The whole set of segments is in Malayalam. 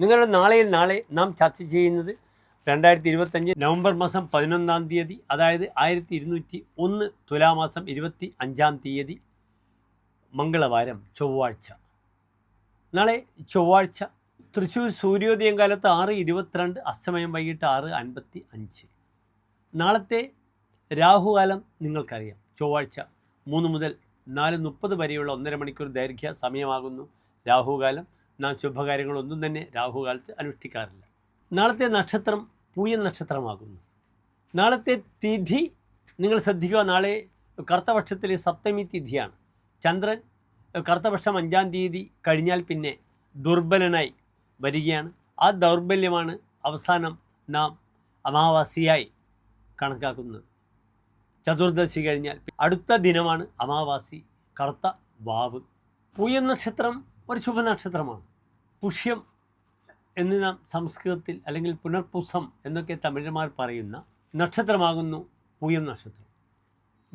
നിങ്ങളുടെ നാളെയിൽ നാളെ നാം ചർച്ച ചെയ്യുന്നത് രണ്ടായിരത്തി ഇരുപത്തഞ്ച് നവംബർ മാസം പതിനൊന്നാം തീയതി അതായത് ആയിരത്തി ഇരുന്നൂറ്റി ഒന്ന് തുലാമാസം ഇരുപത്തി അഞ്ചാം തീയതി മംഗളവാരം ചൊവ്വാഴ്ച. നാളെ ചൊവ്വാഴ്ച തൃശ്ശൂർ സൂര്യോദയം കാലത്ത് ആറ് ഇരുപത്തിരണ്ട് അസ്തമയം വൈകിട്ട് ആറ് അൻപത്തി അഞ്ച് നാളത്തെ രാഹുകാലം നിങ്ങൾക്കറിയാം. ചൊവ്വാഴ്ച മൂന്ന് മുതൽ നാല് മുപ്പത് വരെയുള്ള ഒന്നര മണിക്കൂർ ദൈർഘ്യ സമയമാകുന്നു രാഹുകാലം. നാം ശുഭകാര്യങ്ങളൊന്നും തന്നെ രാഹുകാലത്ത് അനുഷ്ഠിക്കാറില്ല. നാളത്തെ നക്ഷത്രം പൂയ നക്ഷത്രമാകുന്നു. നാളത്തെ തിഥി നിങ്ങൾ ശ്രദ്ധിക്കുക നാളെ കറുത്തപക്ഷത്തിലെ സപ്തമി തിഥിയാണ്. ചന്ദ്രൻ കറുത്തപക്ഷം അഞ്ചാം തീയതി കഴിഞ്ഞാൽ പിന്നെ ദുർബലനായി വരികയാണ്. ആ ദൗർബല്യമാണ് അവസാനം നാം അമാവാസിയായി കണക്കാക്കുന്നത്. ചതുർദശി കഴിഞ്ഞാൽ അടുത്ത ദിനമാണ് അമാവാസി കറുത്ത വാവ്. പൂയ നക്ഷത്രം ഒരു ശുഭനക്ഷത്രമാണ് പുഷ്യം എന്ന് നാം സംസ്കൃതത്തിൽ അല്ലെങ്കിൽ പുനർപുസം എന്നൊക്കെ തമിഴന്മാർ പറയുന്ന നക്ഷത്രമാകുന്നു പൂയം നക്ഷത്രം.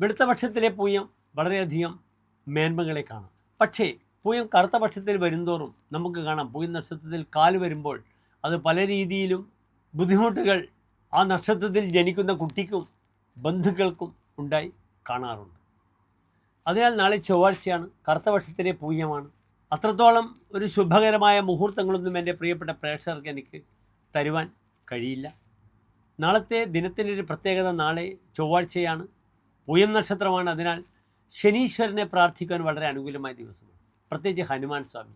വെളുത്ത പക്ഷത്തിലെ പൂയം വളരെയധികം മേന്മകളെ കാണാം. പക്ഷേ പൂയം കറുത്ത പക്ഷത്തിൽ വരുന്തോറും നമുക്ക് കാണാം. പൂയം നക്ഷത്രത്തിൽ കാൽ വരുമ്പോൾ അത് പല രീതിയിലും ബുദ്ധിമുട്ടുകൾ ആ നക്ഷത്രത്തിൽ ജനിക്കുന്ന കുട്ടിക്കും ബന്ധുക്കൾക്കും ഉണ്ടായി കാണാറുണ്ട്. അതിനാൽ നാളെ ചൊവ്വാഴ്ചയാണ് കറുത്ത പക്ഷത്തിലെ പൂയമാണ്. അത്രത്തോളം ഒരു ശുഭകരമായ മുഹൂർത്തങ്ങളൊന്നും എന്റെ പ്രിയപ്പെട്ട പ്രേക്ഷകർക്ക് എനിക്ക് തരുവാൻ കഴിയില്ല. നാളത്തെ ദിനത്തിന്റെ ഒരു പ്രത്യേകത നാളെ ചൊവ്വാഴ്ചയാണ്. പൂയം നക്ഷത്രമാണ്. അതിനാൽ ശനീശ്വരനെ പ്രാർത്ഥിക്കാൻ വളരെ അനുകൂലമായ ദിവസമാണ്. പ്രത്യേകിച്ച് ഹനുമാൻ സ്വാമി.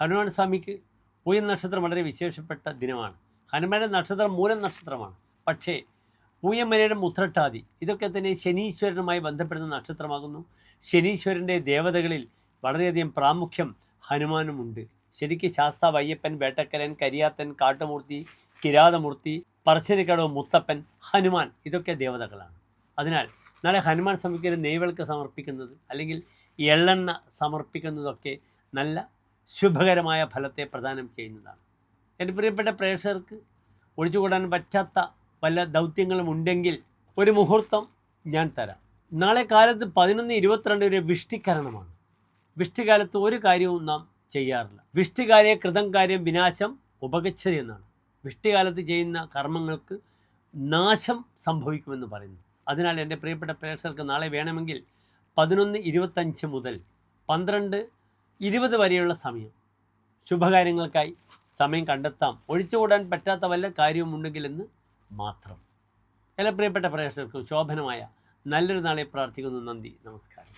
ഹനുമാൻ സ്വാമിക്ക് പൂയം നക്ഷത്രം വളരെ വിശേഷപ്പെട്ട ദിനമാണ്. ഹനുമാന്റെ നക്ഷത്രം മൂലം നക്ഷത്രമാണ്. പക്ഷേ പൂയമ്മനയുടെ മുത്രട്ടാതി ഇതൊക്കെ തന്നെ ശനീശ്വരനുമായി ബന്ധപ്പെടുന്ന നക്ഷത്രമാകുന്നു. ശനീശ്വരന്റെ ദേവതകളിൽ വളരെയധികം പ്രാമുഖ്യം ഹനുമാനുമുണ്ട്. ശരിക്ക് ശാസ്താവ് അയ്യപ്പൻ വേട്ടക്കരൻ കരിയാത്തൻ കാട്ടുമൂർത്തി കിരാതമൂർത്തി പറശ്ശിനിക്കടവ് മുത്തപ്പൻ ഹനുമാൻ ഇതൊക്കെ ദേവതകളാണ്. അതിനാൽ നാളെ ഹനുമാൻ സ്വാമിക്ക് നെയ്വൾക്ക് സമർപ്പിക്കുന്നത് അല്ലെങ്കിൽ എള്ളെണ്ണ സമർപ്പിക്കുന്നതൊക്കെ നല്ല ശുഭകരമായ ഫലത്തെ പ്രദാനം ചെയ്യുന്നതാണ്. എന്റെ പ്രിയപ്പെട്ട പ്രേക്ഷകർക്ക് ഒഴിച്ചുകൂടാൻ പറ്റാത്ത പല ദൗത്യങ്ങളും ഉണ്ടെങ്കിൽ ഒരു മുഹൂർത്തം ഞാൻ തരാം. നാളെ കാലത്ത് പതിനൊന്ന് ഇരുപത്തിരണ്ട് വരെ വിഷ്ടിക്കരണമാണ്. വിഷ്ടികാലത്ത് ഒരു കാര്യവും നാം ചെയ്യാറില്ല. വൃഷ്ടികാലയെ കൃതം കാര്യം വിനാശം ഉപഗച്ഛതി എന്നാണ്. വൃഷ്ടികാലത്ത് ചെയ്യുന്ന കർമ്മങ്ങൾക്ക് നാശം സംഭവിക്കുമെന്ന് പറയുന്നു. അതിനാൽ എന്റെ പ്രിയപ്പെട്ട പ്രേക്ഷകർക്ക് നാളെ വേണമെങ്കിൽ പതിനൊന്ന് ഇരുപത്തഞ്ച് മുതൽ പന്ത്രണ്ട് ഇരുപത് വരെയുള്ള സമയം ശുഭകാര്യങ്ങൾക്കായി സമയം കണ്ടെത്താം. ഒഴിച്ചുകൂടാൻ പറ്റാത്ത വല്ല കാര്യവുമുണ്ടെങ്കിലെന്ന് മാത്രം. എല്ലാ പ്രിയപ്പെട്ട പ്രേക്ഷകർക്കും ശോഭനമായ നല്ലൊരു നാളെ പ്രാർത്ഥിക്കുന്നു. നന്ദി. നമസ്കാരം.